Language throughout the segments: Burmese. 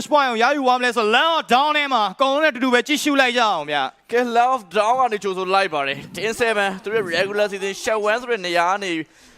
match point ကိုရယူသွားမလဲဆိုတော့ land of down ထဲမှာအကုန်လုံးနဲ့အတူတူပဲကြည့်ရှုလိုက်ကြအောင်ဗျကဲ love down ကနေကြိုဆိုလိုက်ပါတယ်10 7သူတို့ regular season shot 1ဆိုတဲ့နေရာကနေ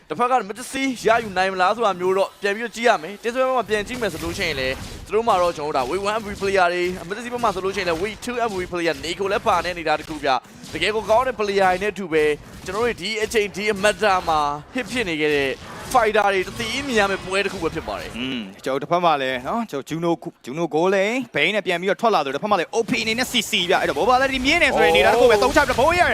တစ်ဖက်ကမတစီရယူနိုင်မလားဆိုတာမျိုးတော့ပြန်ပြီးကြည့်ရမယ်10 7မှာပြန်ကြည့်မယ်ဆိုလို့ရှိရင်လေသူတို့မှာတော့ကျွန်တော်တို့ဒါ we 1 MVP player တွေမတစီဘက်မှာဆိုလို့ရှိရင်လေ we 2 MVP player နေကိုလည်းပါနေနေတာတခုပြတကယ်ကိုကောင်းတဲ့ player တွေနဲ့အတူပဲကျွန်တော်တို့ဒီအချိန်ဒီအမတ်တာမှာ hit ဖြစ်နေခဲ့တဲ့ fighter တွေတသိမြင်ရမယ့်ပွဲတစ်ခုပဲဖြစ်ပါတယ်อืมကျွန်တော်တစ်ဖက်မှာလည်းနော်ကျွန်တော် Juno Juno goal လဲဘိန်းနဲ့ပြန်ပြီးတော့ထွက်လာတယ်တစ်ဖက်မှာလည်း OP အနေနဲ့ CC ပြအဲ့တော့ Boba လည်းဒီမြင်နေဆိုရင်နေတာတစ်ခုပဲသုံးချပြဘိုးရဲ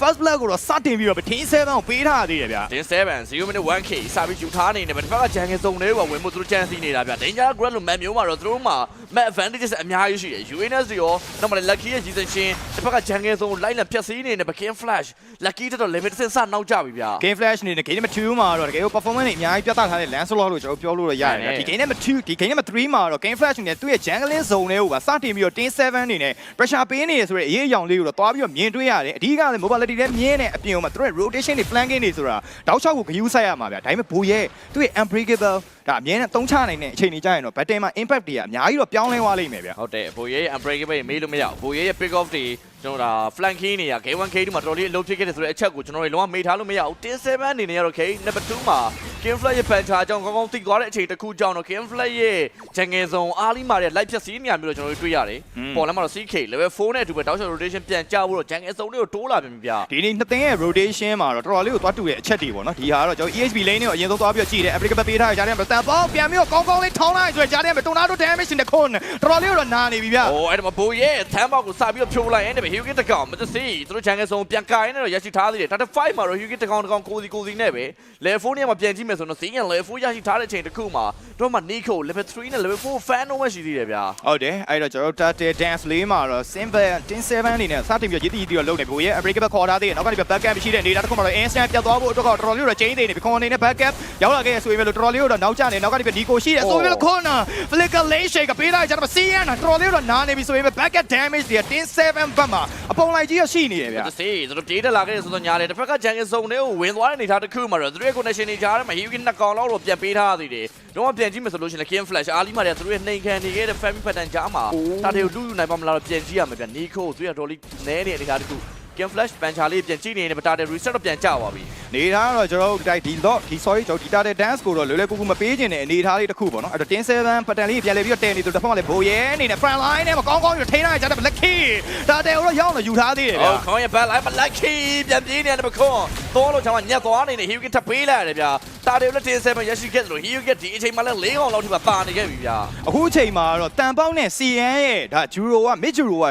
first blood ကိုတော့စတင်ပြီးတော့ဒင်း7ကိုပေးထားသေးတယ်ဗျာဒင်း7 0 minute 1k စပြီးယူထားနေတယ်ဗျတစ်ဖက်ကဂျန်ကယ်စုံတွေကဝင်ဖို့သူတို့ chance နေတာဗျ danger grab လို့ map မျိုးမှာတော့သူတို့မှာ map advantages အများကြီးရှိတယ် UNS တွေရောနောက်မှလည်း lucky ရဲ့ season ချင်းတစ်ဖက်ကဂျန်ငယ်စုံလိုက်လံဖြတ်စည်းနေတယ်ဗျ King Flash lucky တက်တော့ limit စင်စနောက်ကြပြီဗျ game flash အနေနဲ့ game number 2မှာတော့တကယ်ကို performance တွေအများကြီးပြသထားတဲ့ Lancelot လို့ကျွန်တော်ပြောလို့ရရတယ်ဒီ game number 2ဒီ game number 3မှာတော့ game flash အနေနဲ့သူ့ရဲ့ jungling zone တွေကိုပါစတင်ပြီးတော့10 7အနေနဲ့ pressure ပေးနေရဆိုတဲ့အရေးအယောင်လေးကိုတော့တွားပြီးတော့မြင်တွေ့ရတယ်အဓိကလည်း mobility လည်းမြင်နေအပြင်မှာသူတို့ရဲ့ rotation တွေ flanking တွေဆိုတာတောက်ချောက်ကိုဂယူးဆိုင်ရမှာဗျဒါပေမဲ့ဘိုးရဲ့သူ့ရဲ့ unbreakable ဒါအမြဲတမ်းတုံးချနိုင်တဲ့အချိန်တွေကြာရင်တော့ battle မှာ impact တွေကအများကြီးတော့ပြောင်းလဲသွားလိမ့်မယ်ဗျဟုတ်တယ်ဘိုရဲရဲ့ unbreakable မေးလို့မရဘူးဘိုရဲရဲ့ pick off တွေကျွန်တော်ဒါ flanking နေရ game 1k 2 မှာတော်တော်လေးအလုပ်ဖြစ်ခဲ့တယ်ဆိုတဲ့အချက်ကိုကျွန်တော်တို့လုံးဝမေ့ထားလို့မရဘူး10 7အနေနဲ့ရတော့ k number 2မှာ King Flag ရဲ့ puncher အကြောင်းကောင်းကောင်းသိသွားတဲ့အချိန်တစ်ခုကြောင့်တော့ King Flag ရဲ့ဂျန်ငယ်ဆောင်အားလီမာရဲ့ light ဖြတ်စီးနေရမျိုးတော့ကျွန်တော်တို့တွေ့ရတယ်ပေါ်လမ်းမှာတော့ CK level 4နဲ့အတူပဲ down shot rotation ပြန်ကြဖို့တော့ဂျန်ငယ်ဆောင်တွေကိုတိုးလာပြန်ပြီဗျာဒီနေ့နှစ်သင်းရဲ့ rotation မှာတော့တော်တော်လေးကိုသွားတူတဲ့အချက်တွေပေါ့နော်ဒီဟာကတော့ကျွန်တော် EHB lane ကိုအရင်ဆုံးသွားပြီးတော့ကြည့်တယ် applicable ပေးထားရကြတယ်တန်ပေါပြန်ပြီးတော့ကောင်းကောင်းလေးထောင်းလိုက်ဆိုရကြတယ် tornado damage နဲ့ခွန်းတော်တော်လေးတော့နာနေပြီဗျโอ้အဲ့ဒါမှာဘိုးရဲ့သမ်းပေါက်ကိုစပြီးတော့ဖြိုးလိုက်ရင်တပည့် Hugo တကောင်မတစီသူတို့ဂျန်ငယ်ဆောင်ပြန်ကာရင်းနဲ့တော့ရရှိထားသေးတယ်ဒါ5မှာတော့ Hugo တကောင်တကောင်ကိုစီကိုစီနဲ့ပဲ level 4နဲ့မှာပြန်ကြည့်မယ်ဆိုတော့စီးရင် level 4ရရှိထားတဲ့အချိန်တစ်ခုမှာတို့မှာ Nico level 3နဲ့ level 4 fan တော့ရှိသေးတယ်ဗျာဟုတ်တယ်အဲ့တော့ကျွန်တော်တို့ turtle dance လေးမှာတော့ simple 10-7အနေနဲ့စတင်ပြီးတော့ရည်တည်တည်တော့လုပ်နေပြီကိုရဲ့ unbreakable ခေါ်ထားသေးတယ်နောက်ကနေပြီး backup မရှိတဲ့နေတာတစ်ခုမှတော့ instant ပြတ်သွားဖို့အတွက်တော့တော်တော်လေးတော့ chain နေပြီခွန်အနေနဲ့ backup ရောက်လာခဲ့ဆိုရင်လည်းတော်တော်လေးတော့နောက်ကျနေနောက်ကနေပြီး Nico ရှိတယ်ဆိုရင်လည်း corner flicker lane shake ပေးလိုက်ကြတော့ CN တော်တော်လေးတော့နားနေပြီဆိုရင် backup damage တွေ10-7ဘက်မှာအပုံလိုက်ကြီးရရှိနေတယ်ဗျတစီသူတို့ပြေးတက်လာခဲ့ဆိုတော့ညာလေတစ်ဖက်ကဂျန်ငယ်ဆောင်တွေကိုဝင်သွားတဲ့အနေထားတစ်ခုမှာတော့သူတို့ရဲ့ connection တွေကြားထဲမှာ Hugo နှစ်ကောင်လောက်တော့ပြန်ပေးထားသေးတယ်တော့ပြန်ကြည့်မယ်ဆိုလို့ရှိရင် King Flash အားလီမာတွေကသူတို့ရဲ့နှိမ်ခံနေခဲ့တဲ့ family pattern ကြားမှာတာတွေကိုလူယူနိုင်ပါမလားတော့ပြန်ကြည့်ရမယ်ဗျ Nico သူရဲ့တော်လေးနဲနေတဲ့အနေထားတစ်ခု King Flash ပန်ချာလေးပြန်ကြည့်နေတယ်ဗတာတဲ့ reset တော့ပြန်ကြသွားပြီနေထားတော့ကျွန်တော်တို့ဒီဒီ lot ဒီ sorry ကျွန်တော်ဒီ target dance ကိုတော့လွယ်လွယ်ကူကူမပေးခြင်းနဲ့အနေထားလေးတစ်ခုပေါ့နော်အဲ့တော့10-7 pattern လေးပြန်လဲပြီးတော့တဲနေသူတစ်ဖက်မှာလည်းဘိုရဲအနေနဲ့ front line နဲ့မကောင်းကောင်းရထိန်းလိုက်ကြတယ် lucky ဒါတဲကိုတော့ရောက်လို့ယူထားသေးတယ်ဗျာအော်ခေါင်းရဘက်လိုက်မလက်ခီပြန်ပြေးနေတယ်မခွန်းသောလို့ချောင်းကညက်သွားနေတယ် Hugo ထပ်ပေးလိုက်ရတယ်ဗျာတာတွေလည်း10 7ရရှိခဲ့တယ်လို့ Hugo ဒီအချိန်မှလည်း၄កောင်လောက်ထိပါပါနေခဲ့ပြီဗျာအခုအချိန်မှာတော့တန်ပေါက်နဲ့ CN ရဲ့ဒါ Juro က Mid Juro က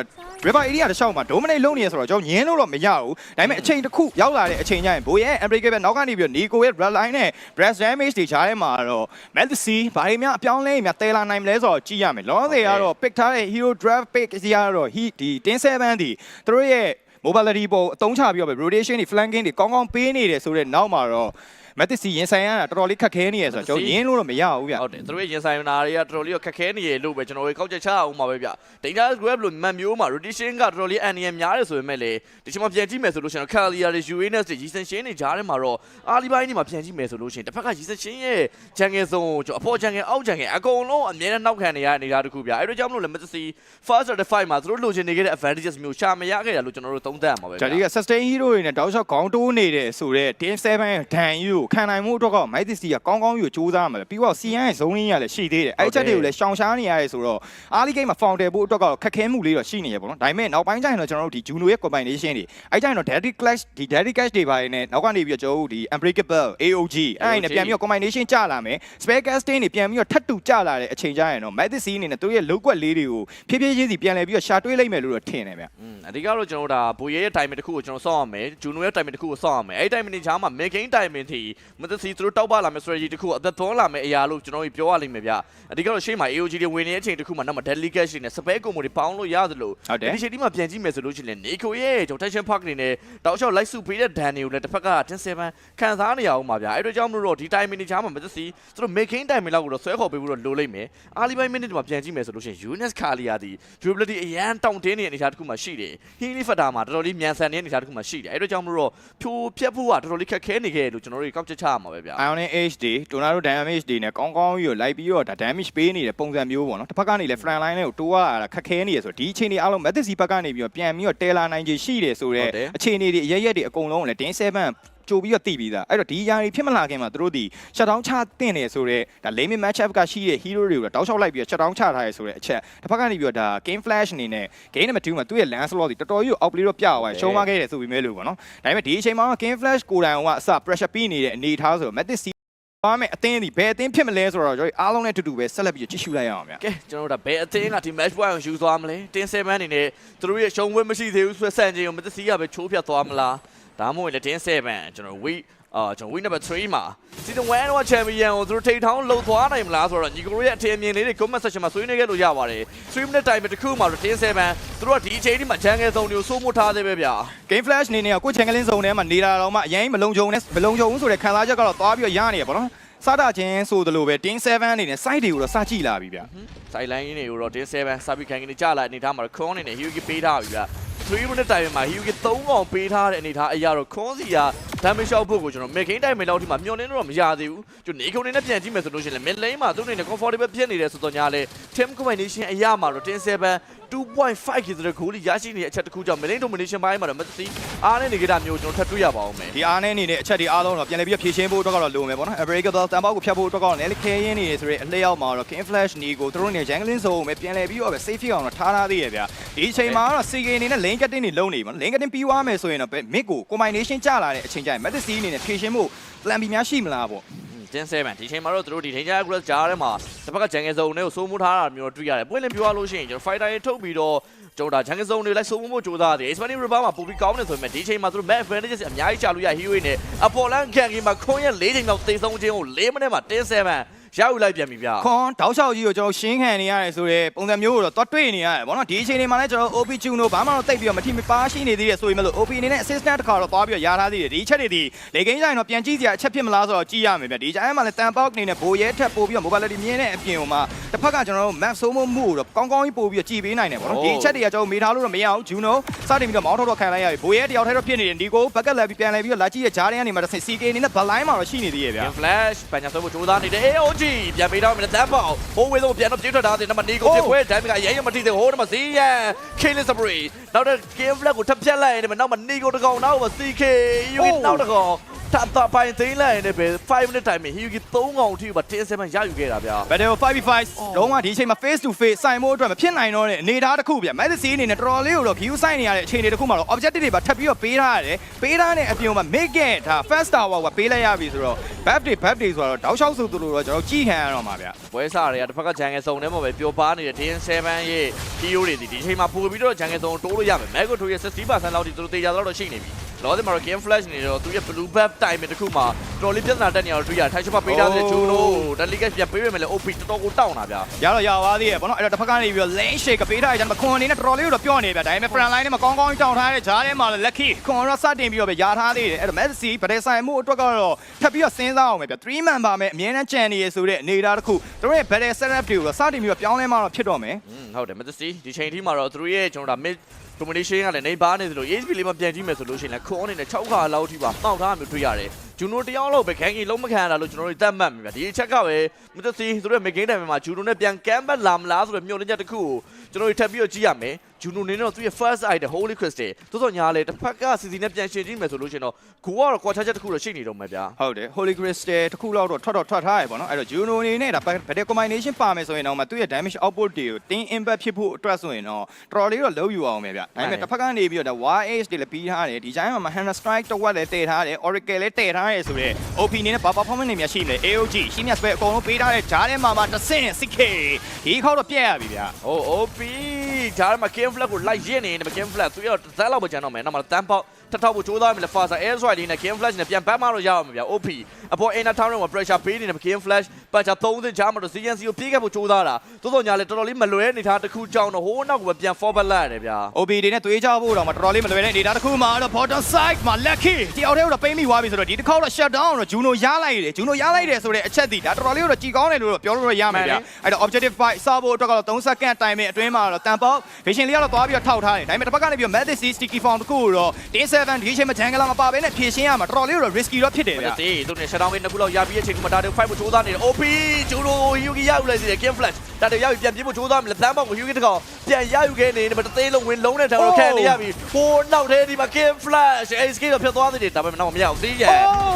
river area တစ်လျှောက်မှာ dominate လုပ်နေရဆိုတော့ကျွန်တော်ညင်းလို့တော့မရဘူးဒါပေမဲ့အချိန်တစ်ခုရောက်လာတဲ့အချိန်ကျရင်ဘိုရဲ့ unbreakable နောက်ကနေပြီးတော့ Nico ရဲ့ red line နဲ့ breast damage တွေကြားထဲမှာတော့ Melcy ဘာတွေများအပြောင်းလဲများတဲလာနိုင်မလဲဆိုတော့ကြည့်ရမယ်လောဆယ်ကတော့ pick ထားတဲ့ hero draft pick စီကတော့ he ဒီ10-7ဒီသူတို့ရဲ့ mobility ပေါ်အသုံးချပြီးတော့ပဲ rotation တွေ flanking တွေကောင်းကောင်းပေးနေတယ်ဆိုတော့နောက်မှာတော့ Melcy ရင်ဆိုင်ရတာတော်တော်လေးခက်ခဲနေရဆိုတော့ကျွန်တော်ညင်းလို့တော့မရဘူးဗျဟုတ်တယ်သူတို့ရဲ့ရင်ဆိုင်နာတွေကတော်တော်လေးခက်ခဲနေရလို့ပဲကျွန်တော်တို့ကောက်ချက်ချအောင်ပါပဲဗျ Dangerous Grab လို့မှန်မျိုးမှာ rotation ကတော်တော်လေးအန်နီယံများတယ်ဆိုပေမဲ့လေဒီချိန်မှာပြန်ကြည့်မယ်ဆိုလို့ရှိရင် Kalia တွေ UANS တွေ Jason Shin တွေကြားထဲမှာတော့အာလီဘိုင်းတွေမှာပြန်ကြည့်မယ်ဆိုလို့ရှိရင်တစ်ဖက်က Jason Shin ရဲ့ jungle zone ကိုကျွန်တော်အပေါ် jungle အောက် jungle အကုန်လုံးအမြဲတမ်းနောက်ခံနေရတဲ့အနေအထားတစ်ခုဗျအဲ့ဒါကြောင့်မလို့လည်း Messi first or the fight မှာသူတို့လိုချင်နေခဲ့တဲ့ advantages မျိုးရှာမရခဲ့တယ်လို့ကျွန်တော်တို့သုံးသပ်ရမှာပဲကျွန်တော်ဒီက sustain hero တွေနဲ့တောက်လျှောက်ခေါင်းတိုးနေတယ်ဆိုတော့ team 7ဒန်ယူကိုခံနိုင်မှုအတွက်က Mighty C ကကောင်းကောင်းယူစူးစမ်းမှာပဲပြီးတော့ CN ရဲ့ zone ရင်းရလည်းရှိသေးတယ်အဲ့ချက်တွေကိုလည်းရှောင်ရှားနေရတယ်ဆိုတော့ early game မှာ founder ဖို့အတွက်ကတော့ခက်ခဲမှုလေးတော့ရှိနေရပေါ့နော်ဒါပေမဲ့နောက်ပိုင်းကျရင်တော့ကျွန်တော်တို့ဒီ Juno ရဲ့ combination တွေအဲ့ကျရင်တော့ Daddy Clash ဒီ Daddy Clash တွေပါတယ်နဲ့နောက်ကနေပြီးတော့ကျွန်တော်တို့ဒီ Unbreakable AOG အဲ့ဒါနဲ့ပြန်ပြီးတော့ combination ကျလာမယ် spare casting တွေပြန်ပြီးတော့ထပ်တူကျလာတဲ့အချိန်ကျရင်တော့ Mighty C အနေနဲ့သူရဲ့လောက်ကွက်လေးတွေကိုဖြည်းဖြည်းချင်းစီပြန်လဲပြီးတော့ရှာတွေးလိုက်မယ်လို့တော့ထင်တယ်ဗျอืมအဓိကတော့ကျွန်တော်တို့ဒါဘိုရဲရဲ့ timing တစ်ခုကိုကျွန်တော်စောင့်ရမယ်ဂျူနိုရဲ့ timing တစ်ခုကိုစောင့်ရမယ်အဲ့ဒီ timing တွေချားမှာ making timing တီမသစီသူတို့တောက်ပလာမယ် strategy တစ်ခုအသက်သွန်းလာမယ်အရာလို့ကျွန်တော်တို့ပြောရလိမ့်မယ်ဗျအဓိကတော့ရှေ့မှာ AOG တွေဝင်နေတဲ့အချိန်တစ်ခုမှာနောက်မှာ deadly cash တွေနဲ့ spare combo တွေပေါင်းလို့ရသလိုဟုတ်တယ်ဒီချိန်ဒီမှာပြန်ကြည့်မယ်ဆိုလို့ရှိရင် Nico ရဲ့ကျွန်တော် tension park နေနဲ့တောက်လျှောက်လိုက်စုပေးတဲ့ dan တွေကိုလည်းတစ်ဖက်က10-7ခံစားနေရအောင်ပါဗျအဲ့တို့ကြောင့်မလို့တော့ဒီ timing တွေချားမှာမသစီသူတို့ making timing လောက်ကိုတော့ဆွဲခေါ်ပေးဖို့တော့လိုလိမ့်မယ် early by minute မှာပြန်ကြည့်မယ်ဆိုလို့ရှိရင် Eunice Kalia ဒီ durability အရန်တောင့်တင်းနေတဲ့အနေအထားတစ်ခုမှရှိတယ် Healy Factor မှာတော်တော်လေးမြန်ဆန်နေတဲ့အနေအထားတစ်ခုမှရှိတယ်အဲ့တို့ကြောင့်မလို့တော့ဖြိုးဖြက်ဖို့ကတော်တော်လေးခက်ခဲနေခဲ့တယ်လို့ကျွန်တော်တို့ကောက်ချက်ချရမှာပဲဗျာ Ion HD Tornado Damage တွေနဲ့ကောင်းကောင်းကြီးကိုလိုက်ပြီးတော့ဒါ damage ပေးနေတဲ့ပုံစံမျိုးပေါ့နော်တစ်ဖက်ကနေလည်း front line ကိုတိုးရတာခက်ခဲနေရဆိုတော့ဒီအချိန်တွေအားလုံး Matic ဘက်ကနေပြီးတော့ပြန်ပြီးတော့တဲလာနိုင်ခြေရှိတယ်ဆိုတော့အခြေအနေတွေအရရက်တွေအကုန်လုံးကိုလည်းတင်း7 ကြိုပြီးတော့တည်ပြီးသားအဲ့တော့ဒီຢာတွေဖြစ်မလာခင်မှာသူတို့ဒီ shutdown ချတင်နေဆိုတော့ဒါ limit match up ကရှိတဲ့ hero တွေကိုတောက်လျှောက်လိုက်ပြီးတော့ shutdown ချထားရဲဆိုတဲ့အချက်တစ်ဖက်ကနေပြီးတော့ဒါ game flash အနေနဲ့ game number 2မှာသူ့ရဲ့ land slot တွေတော်တော်ကြီးကိုအောက်ပလေးတော့ပြသွားတယ်ရှုံးသွားခဲ့တယ်ဆိုပြီးမဲလို့ပေါ့နော်ဒါပေမဲ့ဒီအချိန်မှာ game flash ကိုယ်တိုင်ကအစ pressure ပေးနေတဲ့အနေအထားဆိုတော့ Matic ပါမယ်အသင်းဒီဘယ်အသင်းဖြစ်မလဲဆိုတော့ကျွန်တော်အားလုံးနဲ့အတူတူပဲဆက်လက်ပြီးကြည့်ရှုလိုက်ရအောင်ဗျာကဲကျွန်တော်တို့ဒါဘယ်အသင်းကဒီ match point ကိုယူသွားမလဲတင်း7အနေနဲ့သူတို့ရဲ့ရှုံးဝဲမရှိသေးဘူးဆိုဆန်ချင်းကိုမတစီကပဲချိုးဖြတ်သွားမလား ဒါမှမဟုတ်လေတင်း7ကျွန်တော် week အာကျွန်တော် week number 3မှာ season 1တော့ champion ကိုသူတို့ထိတ်ထောင်းလှုပ်သွားနိုင်မလားဆိုတော့ညီကိုတို့ရဲ့အထင်အမြင်လေးတွေ comment section မှာဆွေးနွေးခဲ့လို့ရပါတယ်3 minute time တစ်ခုမှာတော့တင်း7သူတို့ကဒီအချိန်ဒီမှာ jungle zone တွေကိုစိုးမိုးထားသေးပဲဗျာ game flash အနေနဲ့ကကိုချန်ကလင်းစုံထဲမှာနေတာတော့မှအရင်မလုံခြုံနဲ့မလုံခြုံဘူးဆိုတဲ့ခံစားချက်ကတော့သွားပြီးတော့ရနေရပေါ့နော်စားတာချင်းဆိုသလိုပဲ team 7အနေနဲ့ site တွေကိုတော့စကြည့်လာပြီဗျာစိုက်လိုင်းကြီးတွေကိုတော့တင်း7စာပြီးခံကနေကြလာအနေထားမှာခွန်အနေနဲ့ Hyugi ပေးထားပြီဗျာ 3 minute time မှာ Hyugi 3កောင်ပေးထားတဲ့အနေထားအရာတော့ခွန်စီက damage shot ဖို့ကိုကျွန်တော် making time လောက်ထိမှမျောလင်းတော့မရသေးဘူးကျွန်တော်နေခုံနေနဲ့ပြန်ကြည့်မယ်ဆိုလို့ရှိရင်လည်း mid lane မှာသူ့အနေနဲ့ comfortable ဖြစ်နေတယ်ဆိုတော့ညာလေ team combination အရာမှာတော့တင်း7 2.5 kg ဂိုးလီရရှိနေတဲ့အချက်တစ်ခုကြောင့် mid lane domination ဘိုင်းမှာတော့မသိအားနဲ့နေကြတာမျိုးကျွန်တော်ထပ်တွေ့ရပါအောင်မယ်ဒီအားနဲ့နေတဲ့အချက်တွေအားလုံးတော့ပြန်လည်ပြီးဖြည့်ရှင်းဖို့အတွက်ကတော့လိုမယ်ပေါ့နော် unbreakable တန်ပေါက်ကိုဖြတ်ဖို့အတွက်ကတော့လည်းခဲရင်းနေတယ်ဆိုတဲ့အလျောက်မှာတော့ king flash နေကိုသူတို့နေ jungling zone ကိုပြန်လည်ပြီးတော့ပဲ safe ဖြစ်အောင်တော့ထားထားသေးရဗျာဒီအချိန်မှာတော့ CK အနေနဲ့ lane cutting တွေလုံးနေပါနော် lane cutting ပြီးသွားမယ်ဆိုရင်တော့ mid ကို combination ကျလာတဲ့အချိန်ကျရင် Matic အနေနဲ့ဖြည့်ရှင်းဖို့ plan B များရှိမလားပေါ့ တင်း7ဒီချိန်မှာတော့သူတို့ဒီ danger grass ကြားထဲမှာတစ်ဖက်က jungle zone တွေကိုစိုးမိုးထားတာမျိုးတွေ့ရတယ်ပွင့်လင်းပြောရလို့ရှိရင်ကျွန်တော် fighter တွေထုတ်ပြီးတော့ကျွန်တော်ဒါ jungle zone တွေလိုက်စိုးမိုးဖို့ကြိုးစားတယ် Spanish River မှာပိုပြီးကောင်းနေဆိုပေမဲ့ဒီချိန်မှာသူတို့ map advantages အများကြီးချလို့ရ hero နဲ့ Apollo ကန်ကြီးမှာခွန်ရဲ့၄ချိန်လောက်သေဆုံးခြင်းကို၄မိနစ်မှာတင်း7 ရယူလိုက်ပြန်ပြီဗျာခွန်တောက်လျှောက်ကြီးကိုကျွန်တော်ရှင်းခံနေရတယ်ဆိုတော့ပုံစံမျိုးကိုတော့တွတ်တွေ့နေရတယ်ဗောနော်ဒီအချိန်တွေမှာလည်းကျွန်တော် OP Juno ဘာမှတော့တိတ်ပြီးတော့မထီမပါရှိနေသေးတယ်ဆိုရင်မလို့ OP အနေနဲ့ assistant တစ်ခါတော့သွားပြီးတော့ယာထားသေးတယ်ဒီအချက်တွေဒီလေကိန်းဆိုင်တော့ပြန်ကြည့်စရာအချက်ဖြစ်မလားဆိုတော့ကြည့်ရမယ်ဗျဒီချိန်မှာလည်းတန်ပေါက်အနေနဲ့ဘိုးရဲထက်ပို့ပြီးတော့ mobility မြင်းတဲ့အပြင်ဟိုမှာတစ်ဖက်ကကျွန်တော်တို့ map ဆိုးမှုမှုကိုတော့ကောင်းကောင်းကြီးပို့ပြီးတော့ကြည်ပေးနိုင်တယ်ဗောနော်ဒီအချက်တွေကကျွန်တော်မေးထားလို့တော့မရဘူး Juno စတင်ပြီးတော့မောင်းထုတ်တော့ခံလိုက်ရပြီဘိုးရဲတယောက်တည်းတော့ဖြစ်နေတယ်ဒီကို bucket လက်ပြီးပြန်လဲပြီးတော့လာကြည့်ရဂျားတွေကနေမှတစ်ဆင့် CK အနေနဲ့ backline မှာတော့ရှိနေသေးရဲ့ဗျ Game Flash ပညာဆိုဖို့ကြိုးစားနေတဲ့ AOG ပြန်ပေးတော့မယ်တန်းပေါက်ဟိုဝေးဆုံးပြန်တော့ပြေးထွက်ထားတဲ့နံပါတ်2ကိုပြခွဲဒိုင်းမကရဲရမထိတဲ့ဟိုနံပါတ်3ရန် Killing Spree နောက်တဲ့ Game Flash ကိုထပ်ဖြတ်လိုက်ရင်နောက်မှာ Nico တကောင်နောက်မှာ CK Yugi နောက်တကောင် ထပ်တော့ပိုင်သိမ်းလိုက်ရင်ပဲ5 minute time မှာ Yugi 3ကောင်အထိပါ10 7ရယူခဲ့တာဗျာ Battle 5v5 လုံးဝဒီအချိန်မှာ face to face ဆိုင်မိုးအတွက်မဖြစ်နိုင်တော့တဲ့အနေအထားတစ်ခုဗျ Madison အနေနဲ့တော်တော်လေးကိုတော့ view ဆိုင်နေရတဲ့အခြေအနေတစ်ခုမှာတော့ objective တွေပါထပ်ပြီးတော့ပေးထားရတယ်ပေးထားတဲ့အပြင်မှာ make it ဒါ first tower ကပေးလိုက်ရပြီဆိုတော့ buff တွေ buff တွေဆိုတော့တောက်လျှောက်ဆိုသူလိုတော့ကျွန်တော်ကြည့်ခံရတော့မှာဗျပွဲစားတွေကတစ်ဖက်က Jungle Zone ထဲမှာပဲပျော်ပါနေတဲ့ DN7 ရဲ့ hero တွေဒီဒီချိန်မှာပို့ပြီးတော့ Jungle Zone တိုးလို့ရမယ် Mago တို့ရဲ့60%လောက်ဒီသူတို့တေချာတော့ရှိနေပြီ လောဒီမှာတော့ Game Flash နေတော့သူရဲ့ Blue Buff time တစ်ခုမှာတော်လေးပြဿနာတက်နေအောင်တွေ့ရထိုင်ချမပေးထားတဲ့ဂျူနိုဒလီကပြန်ပေးရမယ်လေ OP တော်တော်ကိုတောင်းတာဗျာရတော့ရပါသေးရဲ့ဗောနော်အဲ့တော့တစ်ဖက်ကနေပြီးတော့ lane shake ကပေးထားရကြတယ်ခွန်အနေနဲ့တော်တော်လေးကိုတော့ပြောနေဗျဒါပေမဲ့ front line နဲ့မကောင်းကောင်းတောင်းထားတဲ့ဂျားထဲမှာလည်း lucky ခွန်တော့စတင်ပြီးတော့ပဲယာထားသေးတယ်အဲ့တော့ Messi ဗဒယ်ဆိုင်မှုအတွက်ကတော့ထပ်ပြီးတော့စဉ်းစားအောင်ပဲဗျ3 man ပါမယ်အမြဲတမ်းကြံနေရဆိုတဲ့အနေအထားတစ်ခုတို့ရဲ့ battle setup တွေကိုစတင်ပြီးတော့ပြောင်းလဲမှတော့ဖြစ်တော့မယ်อืมဟုတ်တယ်မသစီဒီချိန်ထိမှာတော့သူတို့ရဲ့ကျွန်တော်ဒါ mid domination ကလည်းနေပါနေသလို HP လေးမှပြန်ကြည့်မယ်ဆိုလို့ရှိရင်လည်းခွန်အနေနဲ့6ခါလောက်ထိပါမှောက်ထားမျိုးတွေ့ရတယ်ဂျူနိုတယောက်လောက်ပဲခန်းကြီးလုံးမခံရတာလို့ကျွန်တော်တို့သတ်မှတ်မိဗျာဒီအချက်ကပဲမသစီသူတို့ရဲ့ main game time မှာဂျူနိုနဲ့ပြန်ကမ်းဘက်လာမလားဆိုတော့မျှော်လင့်ချက်တစ်ခုကိုကျွန်တော်တို့ထပ်ပြီးတော့ကြည့်ရမယ် ဂျူနိုနေတော့သူရဲ့ first item holy crystal သို့တော့ညာလေတစ်ဖက်ကစီစီနဲ့ပြန်ရှင်ကြည့်မယ်ဆိုလို့ရှိရင်တော့ကိုကတော့ကွာခြားချက်တစ်ခုတော့ရှိနေတော့မယ်ဗျာဟုတ်တယ် Holy Crystal တစ်ခုလောက်တော့ထွက်တော့ထွက်ထားရပေါ့နော်အဲ့တော့ Juno အနေနဲ့ဒါ battle combination ပါမယ်ဆိုရင်တော့မှသူ့ရဲ့ damage output တွေကို tin impact ဖြစ်ဖို့အတွက်ဆိုရင်တော့တော်တော်လေးတော့လုံးယူအောင်ပဲဗျဒါပေမဲ့တစ်ဖက်ကနေပြီးတော့ဒါ YH တွေလည်းပြီးထားတယ်ဒီချိန်မှာ Hunter Strike တစ်ဝက်လည်းတည်ထားတယ် Oracle လည်းတည်ထားရဲဆိုတော့ OP အနေနဲ့ဘာ performance တွေများရှိမလဲ AOG ရှိမြတ်စပယ်အကုန်လုံးပေးထားတဲ့ဂျားထဲမှာမှတစ်ဆင့် 6K ဒီခေါက်တော့ပြက်ရပြီဗျာ။အိုး OP ဂျားမှာ Game Flag ကိုလိုက်ရင်းနေတယ် Game Flag သူရောဇက်လောက်ပဲကျန်တော့မယ်။နောက်မှာတန်းပေါက် ထထောက်ဖို့ကြိုးစားမယ်လေ Faster Air Strike လေးနဲ့ Game Flash နဲ့ပြန်ဘက်မှတော့ရအောင်ဗျာ OP အပေါ် Inner Town မှာ pressure ပေးနေတယ် Game Flash ပတ်ချာ3သင်းဂျားမှာတော့ CNC ကိုပြေးခဲ့ဖို့ကြိုးစားတာ။သို့တော့ညာလေတော်တော်လေးမလွယ်နေထားတစ်ခုကြောင်းတော့ဟိုးနောက်ကိုပဲပြန် forward လိုက်ရတယ်ဗျာ OB တွေနဲ့သွေးကြဖို့တော့မတော်တော်လေးမလွယ်တဲ့အနေအထားတစ်ခုမှာတော့ bottom side မှာ lucky တယောက်တည်းတော့ပိမ့်မိသွားပြီဆိုတော့ဒီတစ်ခေါက်တော့ shut down တော့ Juno ရလိုက်တယ် Juno ရလိုက်တယ်ဆိုတဲ့အချက်ဒီဒါတော်တော်လေးတော့ကြည်ကောင်းတယ်လို့တော့ပြောလို့ရမယ်ဗျာအဲ့တော့ objective fight စဖို့အတွက်ကတော့3 second time အတွင်းမှာတော့တန်ပေါက် vision လေးကတော့သွားပြီးတော့ထောက်ထားတယ်ဒါပေမဲ့တစ်ဖက်ကနေပြီးတော့ Matic sticky form တစ်ခုကိုတော့တင်း7ဒီအချိန်မှာဂျန်ဂလာမပါဘဲနဲ့ဖြည့်ရှင်းရမှာတော်တော်လေးတော့ risky တော့ဖြစ်တယ်မဗျာသိသူနဲ့ရှက်ဒေါင်းကနှစ်ခုလောက်ရပြီးတဲ့အချိန်ကမှဒါတွေ fight ဖို့ကြိုးစားနေတယ် OP ဂျူရိုယူဂီရယူလိုက်စီတယ် Game Flash ဒါတွေရယူပြန်ပြေးဖို့ကြိုးစားမယ်လက်သန်းပေါက်ကိုယူဂီတကောင်ပြန်ရယူခဲ့နေတယ်မတသေးလုံးဝင်လုံးတဲ့ထောင်ကိုခံနေရပြီဟိုနောက်ထဲဒီမှာ Game Flash ASK တော့ဖြစ်သွားသေးတယ်ဒါပေမဲ့တော့မရအောင်သိရ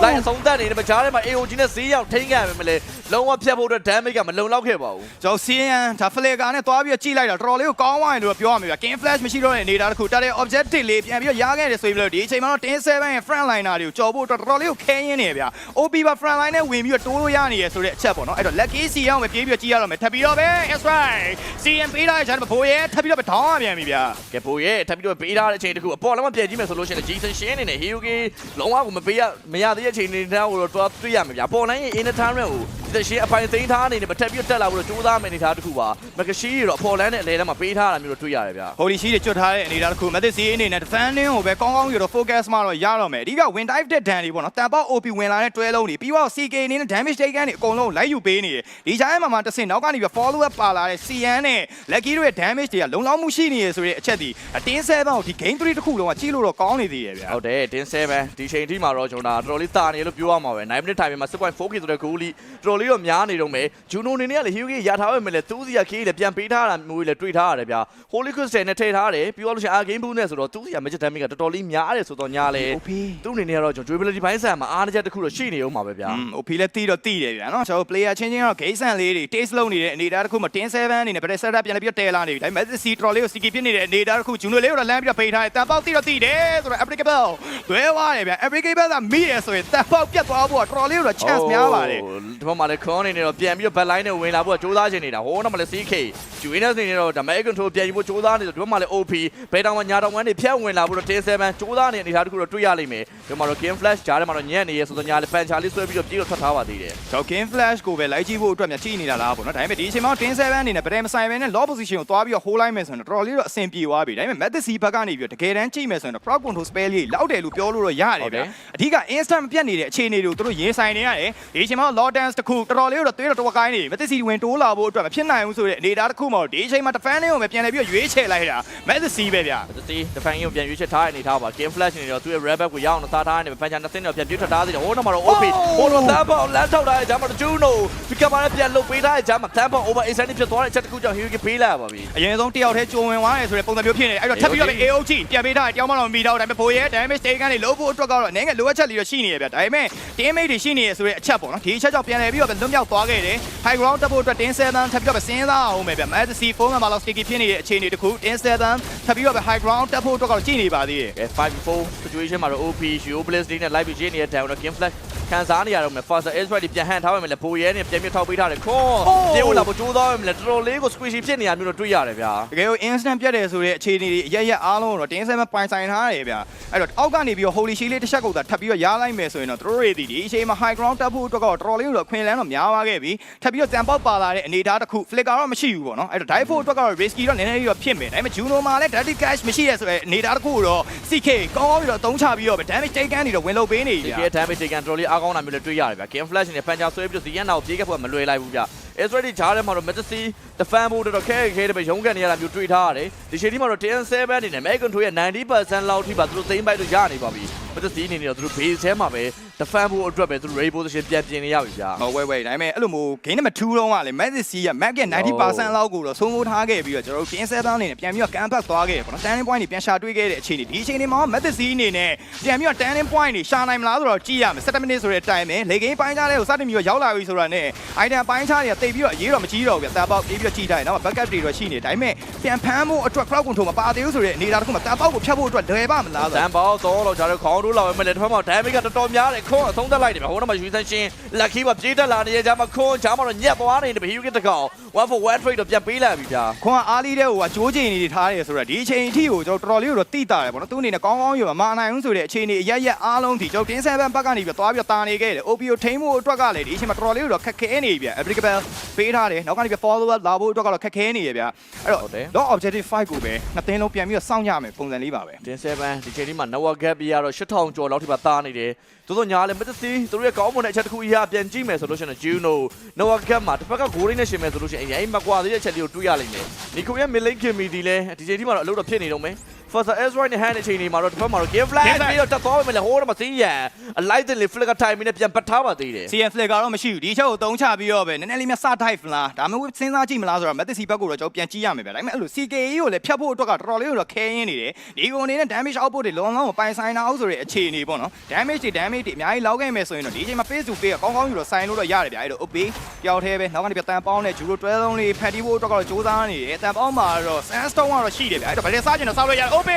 လိုက်အဆုံးသတ်နေတယ်မကြားထဲမှာ AOG နဲ့ဈေးရောက်ထိန်းခံမယ်မလဲလုံးဝဖြတ်ဖို့အတွက် damage ကမလုံလောက်ခဲ့ပါဘူးကျွန်တော် CN ဒါ flicker နဲ့သွားပြီးတော့ကြည့်လိုက်တာတော်တော်လေးကိုကောင်းသွားရင်လို့ပြောရမှာဗျာ game flash မရှိတော့တဲ့နေတာတစ်ခုတက်တဲ့ objective လေးပြန်ပြီးတော့ရခဲ့တယ်ဆိုပြီးတော့ဒီအချိန်မှာတော့10 7ရဲ့ front liner တွေကိုကြော်ဖို့တော်တော်လေးကိုခဲရင်းနေဗျာ OP ပါ front line နဲ့ဝင်ပြီးတော့တိုးလို့ရနေရဆိုတဲ့အချက်ပေါ့နော်အဲ့တော့ lucky C အောင်ပဲပြေးပြီးတော့ကြည့်ရတော့မယ်ထပ်ပြီးတော့ပဲ that's right CN ပေးထားတဲ့ဂျန်ဘိုးရဲ့ထပ်ပြီးတော့ပဲထောင်းရပြန်ပြီဗျာကဲပိုရဲ့ထပ်ပြီးတော့ပေးထားတဲ့အချိန်တခုအပေါ်လည်းမပြည့်ကြည့်မယ်ဆိုလို့ရှိရင် Jason Shin အနေနဲ့ Hyugi လုံးဝကိုမပေးရမရသေးတဲ့အချိန်တွေတောင်ကိုတော့တွားတွေ့ရမှာဗျာပေါ်လိုင်းရဲ့ inner turret ကို Jason Shin အပိုင်သိမ်းထားအနေနဲ့မထပ်ပြီးတော့တက်လာဖို့တော့ကြိုးစားမယ်အနေထားတခုပါမကရှိရောအပေါ်လန်းနဲ့အလဲထဲမှာပေးထားတာမျိုးတော့တွေ့ရတယ်ဗျာ Holy Shield တွေကျွတ်ထားတဲ့အနေအထားတစ်ခု Method C အနေနဲ့ defending ကိုပဲကောင်းကောင်းပြီးတော့ focus မှတော့ရတော့မယ်အဓိက win dive တဲ့ dan တွေပေါ့နော်တန်ပေါက် OP ဝင်လာတဲ့တွဲလုံးတွေပြီးတော့ CK အနေနဲ့ damage take ကနေအကုန်လုံးလိုက်ယူပေးနေတယ်ဒီကြားထဲမှာမှတစ်ဆင့်နောက်ကနေပြီး follow up ပါလာတဲ့ CN နဲ့ Lucky တို့ရဲ့ damage တွေကလုံလောက်မှုရှိနေရဆိုတဲ့အချက်ဒီအတင်း7ကိုဒီ game 3တစ်ခုလုံးကကြည့်လို့တော့ကောင်းနေသေးတယ်ဗျာဟုတ်တယ်တင်း7ဒီချိန်ထိမှာတော့ကျွန်တော်တော်တော်လေးတာနေလို့ပြောရမှာပဲ9 minute time မှာ 6.4k ဆိုတဲ့ goal လီတော်တော်လေးတော့များနေတော့မယ်ဂျူနိုနေနဲ့ကလေ Hyugi ရထားပဲမယ်လေသူစီက K လေပြန်ပေးထားတာမျိုးလေတွေ့ထားရတယ်ဗျာ Holy Crystal နဲ့ထည့်ထားတယ်ပြီးတော့လို့ရှိရင် Arcane Boot နဲ့ဆိုတော့သူစီက magic damage ကတော်တော်လေးများတယ်ဆိုတော့ညာလေ OP သူ့အနေနဲ့ကတော့ကျွန်တော် durability ဘိုင်းဆန်မှာအားနည်းချက်တစ်ခုတော့ရှိနေဦးမှာပဲဗျာอืม OP လည်းတီးတော့တီးတယ်ဗျာနော်ကျွန်တော် player ချင်းချင်းတော့ game ဆန်လေးတွေ taste လုပ်နေတဲ့အနေအထားတစ်ခုမှာ10 7အနေနဲ့ better setup ပြန်လည်းပြီးတော့တဲလာနေပြီဒါပေမဲ့ C တော်လေးကို CK ဖြစ်နေတဲ့အနေအထားတစ်ခုဂျူနိုလေးကိုတော့လမ်းပြီးတော့ဖိထားတယ်တန်ပေါက်တီးတော့တီးတယ်ဆိုတော့ applicable တွဲသွားတယ်ဗျာ applicable ကမိတယ်ဆိုရင်တန်ပေါက်ပြတ်သွားဖို့ကတော်တော်လေးကိုတော့ chance များပါတယ်ဒီဘက်မှာလည်း con နေနေတော့ပြန်ပြီးတော့ back line နဲ့ဝင်လာဖို့ကစူးစမ်းချင်နေတာဟိုနောက်မှာလည်း CK Juventus နေနေတော့ဒါ Magic Control ပြန်ယူဖို့စူးစမ်းနေဆိုဒီဘက်မှာလည်း OP ဘယ်တောင်မှညာတောင်ဝမ်းတွေဖြတ်ဝင်လာဖို့တော့10 7စူးစမ်းနေတဲ့အနေအထားတစ်ခုတော့တွေ့ရလိမ့်မယ်ဒီမှာတော့ Game Flash ကြားထဲမှာတော့ညံ့နေရဲဆိုတော့ညာလည်း fan ချလေးဆွဲပြီးတော့ပြေးတော့ထွက်ထားပါသေးတယ်ကျွန်တော် game flash ကိုပဲလိုက်ကြည့်ဖို့အတွက်များကြည့်နေတာလားပေါ့နော်ဒါပေမဲ့ဒီအချိန်မှာ10 7အနေနဲ့ဗဒဲမဆိုင်ပဲနဲ့ low position ကိုသွားပြီးတော့ hold လိုက်မယ်ဆိုရင်တော့တော်တော်လေးတော့အဆင်ပြေသွားပြီဒါပေမဲ့ method C ဘက်ကနေပြီးတော့တကယ်တမ်းကြည့်မယ်ဆိုရင်တော့ crowd control spell လေးလောက်တယ်လို့ပြောလို့တော့ရတယ်ဗျာအဓိက instant မပြတ်နေတဲ့အခြေအနေတွေကိုသူတို့ရင်ဆိုင်နေရတယ်ဒီအချိန်မှာ low dance တစ်ခုတော်တော်လေးတော့သွေးတော့တော်ကိုင်းနေ method C ဝင်တိုးလာဖို့အတွက်မဖြစ်နိုင်ဘူးဆိုတဲ့အနေအထားတစ်ခုမှာဒီအချိန်မှာ defending ကိုပဲပြန်လဲပြီးတော့ရွေးချယ်လိုက်တာ method C ပဲဗျာတတိတဖန်ကြီးကိုပြန်ရွေးချက်ထားတဲ့အနေထားပါ Game inflation တွေတော့သူ့ရဲ့ red back ကိုရအောင်စားထားနေပဲ puncher 20တော့ပြန်ပြွတ်ထွက်ထားသေးတယ်ဟိုတော့မှတော့ OP ဟိုတော့ thumb on လမ်းထောက်ထားတဲ့ဂျမ်းမှာ Juno ဒီကဘာနဲ့ပြန်လုတ်ပေးထားတဲ့ဂျမ်းမှာ thumb on over inside ဖြစ်သွားတဲ့အချက်တစ်ခုကြောင့် Hyuki ပေးလာပါပြီအရင်ဆုံးတယောက်တည်းဂျုံဝင်သွားတယ်ဆိုတဲ့ပုံစံမျိုးဖြစ်နေတယ်အဲ့တော့ထပ်ပြီးတော့ AOG ပြန်ပေးထားတယ်တယောက်မှတော့မမီတော့ဒါပေမဲ့ဘိုးရဲ့ damage တေးကန်တွေလုံးဖို့အတွက်ကတော့အနေငယ်လိုအပ်ချက်လေးတော့ရှိနေရဗျဒါပေမဲ့ teammate တွေရှိနေရဆိုတဲ့အချက်ပေါ့နော်ဒီအချက်ကြောင့်ပြန်လည်ပြီးတော့လွတ်မြောက်သွားခဲ့တယ် high ground တက်ဖို့အတွက်တင်း7ထပ်ပြီးတော့စဉ်းစားအောင်ပဲဗျ MSC 4မှာလောက် sticky ဖြစ်နေတဲ့အခြေအနေတခုတင်း7ထပ်ပြီးတော့ high ground တက်ဖို့အတွက်ကတော့ကြည့်နေပါသေးတယ်5 4 situation မှာတော့ OP Geo Blaze နဲ့ live ပြီးရေးနေတဲ့ down တော့ Game Flash ခံစားနေရတော့မယ် Faster Edge Ready ပြန်ဟန်ထားပါမယ်လေဘိုရဲနဲ့ပြန်ပြထောက်ပေးထားတယ်ခွန်ပြေဦးလာဖို့ကြိုးစားပါမယ်လေတော်တော်လေးကို squishy ဖြစ်နေရမျိုးတော့တွေ့ရတယ်ဗျာတကယ်လို့ instant ပြတ်တယ်ဆိုတဲ့အခြေအနေတွေအရရက်အားလုံးကိုတော့10 7ပိုင်ဆိုင်ထားတယ်ဗျအဲ့တော့အောက်ကနေပြီးတော့ holy shield လေးတစ်ချက်ကိုသာထပ်ပြီးတော့ရလိုက်မယ်ဆိုရင်တော့တို့တွေဒီဒီအချိန်မှာ high ground တက်ဖို့အတွက်ကတော့တော်တော်လေးတော့ခွင်လန်းတော့များသွားခဲ့ပြီထပ်ပြီးတော့တန်ပေါက်ပါလာတဲ့အနေအထားတစ်ခု flicker တော့မရှိဘူးပေါ့နော်အဲ့တော့ dive ဖို့အတွက်ကတော့ risky တော့နည်းနည်းလေးတော့ဖြစ်မယ်ဒါပေမဲ့ juno မှာလည်း dirty cash မရှိရဆိုတဲ့အနေအထားတစ်ခုကိုတော့ CK ကောင်းကောင်းပြီးတော့အသုံးချပြီးတော့ damage take ကနေတော့ဝင်လို့ပေးနေဒီပြီဗျက damage တွေကန်တော်တော်လေးအားကောင်းတာမျိုးလည်းတွေ့ရတယ်ဗျာ Game Flash နဲ့ Panja ဆွဲပြီးတော့ Zian နာကိုပြေးခဲ့ဖို့ကမလွယ်လိုက်ဘူးဗျာ It's ready ဂျားထဲမှာတော့ Majesty defend ဖို့တော်တော်ခဲခဲတယ်ပဲရုံးကန်နေရတာမျိုးတွေ့ထားရတယ်ဒီချိန်ဒီမှာတော့10-7အနေနဲ့ Megan တို့ရဲ့90%လောက်ထိပါသူတို့သိမ်းပိုက်လို့ရနေပါပြီ Majesty အနေနဲ့တော့သူတို့ base ထဲမှာပဲ defend ဖို့အတွက်ပဲသူတို့ ready position ပြန်ပြင်နေရပြီဗျာဟောဝဲဝဲဒါပေမဲ့အဲ့လိုမျိုး game number 2တော့ကလေ Magic C က Mac ရဲ့90%လောက်ကိုတော့ဆုံးမိုးထားခဲ့ပြီးတော့ကျွန်တော်တို့10 7အနေနဲ့ပြန်ပြီးတော့ can back သွားခဲ့ပေါ့နော် turning point တွေပြန်ရှာတွေ့ခဲ့တဲ့အခြေအနေဒီအချိန်တွေမှာ Magic C အနေနဲ့ပြန်ပြီးတော့ turning point တွေရှာနိုင်မလားဆိုတော့ကြည့်ရမယ်7 minutes ဆိုတဲ့ time ပဲလေ game ပိုင်းခြားတဲ့ကိုစတင်ပြီးတော့ရောက်လာပြီဆိုတာနဲ့ item ပိုင်းခြားတွေကတိတ်ပြီးတော့အရေးတော့မကြီးတော့ဘူးဗျတာပေါက်ပြေးပြီးတော့ကြည့်ထားတယ်နောက် backup တွေတော့ရှိနေဒါပေမဲ့ပြန်ဖမ်းဖို့အတွက် crowd control မပါသေးဘူးဆိုတဲ့အနေအထားတစ်ခုမှာတာပေါက်ကိုဖြတ်ဖို့အတွက်လွယ်ပါမလားဆိုတန်ပေါတော့တော့ဂျားတော့ခေါင်းတို့လောက်ပဲမလဲတစ်ဖက်မှာ damage ကတော်တော်များတယ်ခွန်အဆုံးသက်လိုက်တယ်ဗျာဟိုတော့မှ Yusan Shin lucky ပါပြေးတက်လာနေရကြမှာခွန်ဂျားမှာတော့ညက်သွားနေတယ်ဗျာ Hyugi တကောင်1 for 1 trade တော့ပြန်ပေးလိုက်ပြီဗျာခွန်အားလေးတဲ့ဟိုကကြိုးချိန်နေထားတယ်ဆိုတော့ဒီအချိန်အထိကိုကျွန်တော်တော်တော်လေးကိုတော့တိတာတယ်ပေါ့နော်သူအနေနဲ့ကောင်းကောင်းယူမမနိုင်ဘူးဆိုတဲ့အခြေအနေအရက်ရက်အားလုံးဒီကျွန်တော်တင်း7ဘက်ကနေပြီးသွားပြီးတာနေခဲ့တယ် OPO ထိန်းဖို့အတွက်ကလည်းဒီအချိန်မှာတော်တော်လေးကိုတော့ခက်ခဲနေပြီဗျ applicable ပေးထားတယ်နောက်ကနေပြီး follow up လာဖို့အတွက်ကတော့ခက်ခဲနေရဗျအဲ့တော့ law objective 5ကိုပဲနှစ်သိန်းလုံးပြန်ပြီးတော့စောင့်ရမယ်ပုံစံလေးပါပဲတင်7ဒီချိန်ဒီမှာ network gap ပြရတော့8000ကျော်လောက်ထိပါသားနေတယ်သို့သောညာလည်းမတစီသူတို့ရဲ့ကောင်းမွန်တဲ့အချက်တစ်ခုအရာပြန်ကြည့်မယ်ဆိုလို့ရှိရင် Juno network gap မှာတစ်ဖက်ကဂိုးရင်းနဲ့ရှင်မယ်ဆိုလို့ရှိရင်အရင်မကွာသေးတဲ့အချက်လေးကိုတွေးရလိမ့်မယ်နီကိုရဲ့ milling committee လည်းဒီချိန်ဒီမှာတော့အလုပ်တော့ဖြစ်နေတော့မယ် First S right နဲ့ hand အချိန်ဒီမှာတော့တစ်ဖက်မှာတော့ game flash ပြီးတော့တက်သွားပြီလေဟိုးတော့မသိရန်အလိုက်တဲ့လေ flicker time နဲ့ပြန်ပတ်ထားပါသေးတယ် CN Flick ကတော့မရှိဘူးဒီချက်ကိုသုံးချပြီးတော့ပဲနည်းနည်းလေးများစတိုက်ဖလားဒါမှမဟုတ်စဉ်းစားကြည့်မလားဆိုတော့မက်သစီဘက်ကိုတော့ကျွန်တော်ပြန်ကြည့်ရမယ်ဗျာဒါပေမဲ့အဲ့လို CKE ကိုလည်းဖြတ်ဖို့အတွက်ကတော်တော်လေးတော့ခဲရင်းနေတယ်ဒီကောင်အနေနဲ့ damage output တွေလုံးလုံးမပိုင်ဆိုင်တာအောင်ဆိုတဲ့အခြေအနေပေါ့နော် damage တွေ damage တွေအများကြီးလောက်ခဲ့မယ်ဆိုရင်တော့ဒီအချိန်မှာ face to face ကကောင်းကောင်းယူတော့ဆိုင်လို့တော့ရတယ်ဗျာအဲ့လို up ပေးတယောက်သေးပဲနောက်ကနေပြတန်ပေါင်းနဲ့ဂျူရို12လုံးလေးဖက်တီဖို့အတွက်ကတော့စူးစမ်းနေတယ်တန်ပေါင်းမှာတော့ sandstone ကတော့ရှိတယ်ဗျာအဲ့တော့ဗလက်စားကျင်တော့စောက်လို့ရတယ် up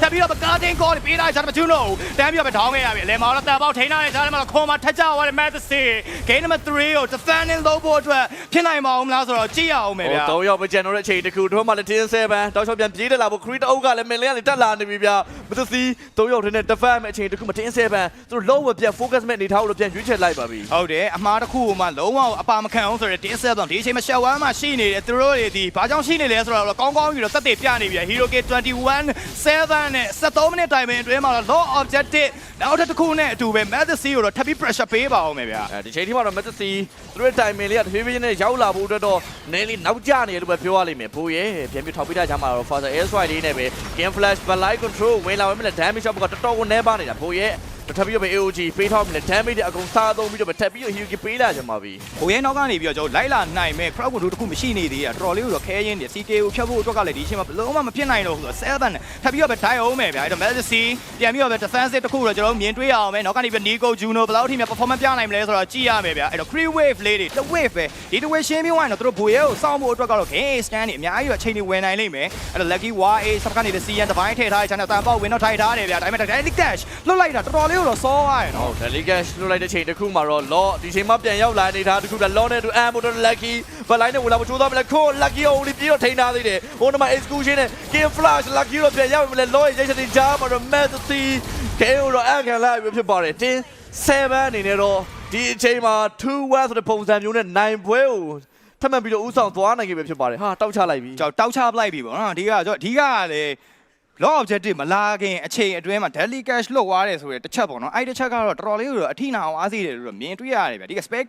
ထပ်ပြီးတော့ကားတင်ကောပေးလိုက်စားတယ်မကျူးလို့တန်းပြီးတော့ပဲထောင်းခဲ့ရပြီလေမော်တော့တန်ပေါင်းထိန်းထားတဲ့စားတယ်မှာတော့ခွန်မှာထက်ကြသွားတယ် match 3 game number 3ကို defending လုပ်ဖို့အတွက်ဖြစ်နိုင်ပါဦးမလားဆိုတော့ကြည့်ရအောင်မယ်ဗျာဟို၃ယောက်ပဲကျန်တော့တဲ့အချိန်တခုတို့မှလည်းတင်း7တောက်ချောက်ပြန်ပြေးတက်လာဖို့ Creed အုပ်ကလည်းမင်လေးကနေတက်လာနေပြီဗျာ မသစီ၃ယောက်တည်းနဲ့ defend မဲ့အချိန်တခုမတင်း7သူတို့လုံးဝပြန် focus မဲ့နေထားလို့ပြန်ရွေးချယ်လိုက်ပါပြီဟုတ်တယ်အမားတစ်ခုကိုမှလုံးဝအပါမခံအောင်ဆိုတော့တင်းဆက်တော့ဒီအချိန်မှာရှက်ဝမ်းမှာရှိနေတယ်သူတို့တွေဒီဘာကြောင့်ရှိနေလဲဆိုတော့ကောင်းကောင်းယူတော့သက်သေပြနေပြီ Hero K 21 7နဲ့73မိနစ်တိုင်ပင်အတွင်းမှာတော့ low objective နောက်တစ်ခုနဲ့အတူပဲ Match C ကိုတော့ထပ်ပြီး pressure ပေးပါအောင်မယ်ဗျာအဲဒီချိန်ထိမှတော့မသစီသူတို့ timing လေးကတဖြည်းဖြည်းနဲ့ရောက်လာဖို့အတွက်တော့နည်းလေးနောက်ကျနေတယ်လို့ပဲပြောရလိမ့်မယ်ဘိုးရဲ့ပြန်ပြီးထောက်ပေးတာချာမှာတော့ Father Air Strike လေးနဲ့ပဲ Game Flash Blind Control ဝင်လာမယ် damage shot ကတော်တော်ကိုနဲပါနေတာဘိုးရဲ့ ထပ်ပြီးတော့ပဲ AOG ပေးထောက်မယ် damage တွေအကုန်စားသုံးပြီးတော့ပဲထပ်ပြီးတော့ Hero ပေးလာကြမှာပြီဟိုရဲနောက်ကနေပြီးတော့ကျွန်တော်လိုက်လာနိုင်မဲ့ crowd control တစ်ခုမရှိနေသေးတာတော်တော်လေးကိုတော့ခဲရင်းနေ CK ကိုဖြတ်ဖို့အတွက်ကလည်းဒီအချိန်မှာဘလုံးဝမဖြစ်နိုင်တော့ဘူးဆိုတော့7နဲ့ထပ်ပြီးတော့ပဲ die အောင်မယ်ဗျာအဲ့တော့ Majesty ပြန်ပြီးတော့ပဲ defensive တစ်ခုတော့ကျွန်တော်မြင်တွေ့ရအောင်မယ်နောက်ကနေပြီး Nico Juno ဘယ်လောက်ထိများ performance ပြနိုင်မလဲဆိုတော့ကြည့်ရမယ်ဗျာအဲ့တော့ free wave လေးတွေတစ် wave ပဲဒီတစ် wave ရှင်းပြီးသွားရင်တော့သူတို့ဘူရဲကိုစောင့်ဖို့အတွက်ကတော့ game stand တွေအများကြီးတော့အချိန်တွေဝင်နိုင်လိမ့်မယ်အဲ့တော့ lucky YA စပ်ကနေပြီး CN တစ်ပိုင်းထည့်ထားတဲ့ channel တန်ပေါက်ဝင်တော့ထိုက်ထားတယ်ဗျာဒါပေမဲ့ direct dash လွတ်လိုက်တာတော်တော်လေးကိုတော့စောသွားရနော်ဟုတ် Delicash လွှတ်လိုက်တဲ့ချိန်တစ်ခုမှာတော့ Law ဒီချိန်မှပြန်ရောက်လာနေတာတစ်ခုက Law နဲ့တူ Am တို့ Lucky ဘလိုင်းနဲ့ဝင်လာဖို့ကြိုးစားမလဲခွန် Lucky ကိုဦးပြီးတော့ထိန်းထားသေးတယ်ဟိုနမှာ Exclusion နဲ့ Game Flash Lucky တို့ပြန်ရောက်ပြီလေ Law ရဲ့ရိတ်ချက်ကြားမှာတော့ Majesty KO တော့အခံလာပြီဖြစ်ပါတယ်တင်း7အနေနဲ့တော့ဒီအချိန်မှာ2-1ဆိုတဲ့ပုံစံမျိုးနဲ့နိုင်ပွဲကိုထပ်မံပြီးတော့ဥဆောင်သွားနိုင်ခဲ့ပြီဖြစ်ပါတယ်ဟာတောက်ချလိုက်ပြီကျွန်တော်တောက်ချပလိုက်ပြီပေါ့နော်အဓိကကျွန်တော်အဓိကကလည်း law objective မလာခင်အချိန်အတွင်းမှာ daily cash လွတ်သွားတယ်ဆိုတဲ့တစ်ချက်ပေါ့နော်အဲ့ဒီတစ်ချက်ကတော့တော်တော်လေးကိုတော့အထိနာအောင်အားစေးတယ်လို့တော့မြင်တွေ့ရတယ်ဗျာဒီက spec